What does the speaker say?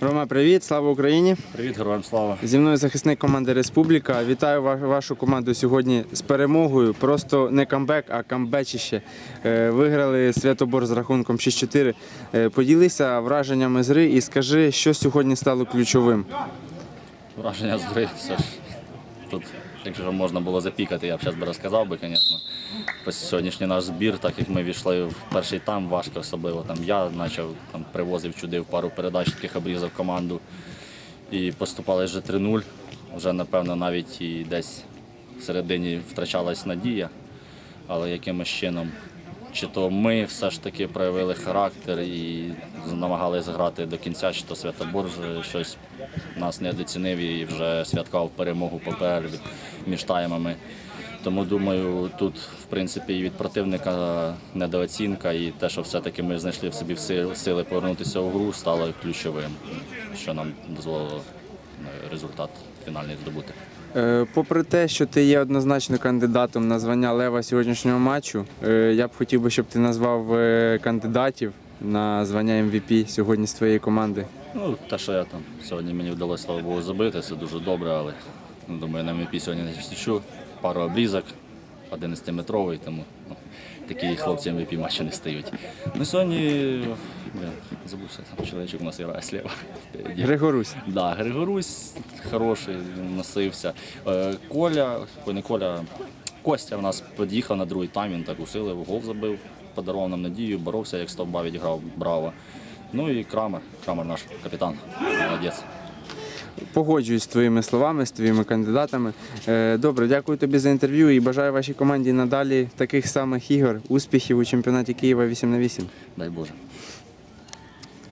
Рома, привіт, слава Україні! Привіт, героям слава. Зі мною захисник команди Республіка. Вітаю вашу команду сьогодні з перемогою. Просто не камбек, а камбечище. Е, Виграли Святобор з рахунком 6-4. Е, Поділися враженнями з гри і скажи, що сьогодні стало ключовим. Враження з гри все ж тут, якщо можна було запікати, я б зараз би розказав би, звісно. Сьогоднішній наш збір, так як ми війшли в перший тайм, важко особливо. Там я почав там привозив, чудив пару передач, таких обрізав команду. І поступали вже 3-0. Вже напевно навіть і десь всередині втрачалась надія, але якимось чином. Чи то ми все ж таки проявили характер і намагалися грати до кінця, чи то Святобор щось нас недоцінив і вже святкував перемогу по між таймами. Тому думаю, тут в принципі і від противника недооцінка, і те, що все-таки ми знайшли в собі сили, повернутися у гру, стало ключовим, що нам дозволило результат фінальний здобути. Е, Попри те, що ти є однозначно кандидатом на звання лева сьогоднішнього матчу, е, я б хотів би, щоб ти назвав е, кандидатів на звання MVP сьогодні з твоєї команди. Ну, те, що я там сьогодні мені вдалося, слава Богу, забити, це дуже добре, але думаю, на МВП сьогодні не стічу. Пару обрізок, 11-метровий, тому ну, такі хлопці МВП матчі не стають. Ну сьогодні, блін, забувся, там чоловічок у нас грає сліва. Григорусь. Да, Григорусь хороший, він носився. Е, Коля, ой, не Коля, Костя в нас під'їхав на другий тайм, він так усилив, гол забив, подарував нам надію, боровся, як стовба відіграв, браво. Ну і Крамер, Крамер наш капітан, молодець. Погоджуюсь з твоїми словами, з твоїми кандидатами. Е, Добре, дякую тобі за інтерв'ю і бажаю вашій команді надалі таких самих ігор, успіхів у чемпіонаті Києва 8 на 8. Дай Боже.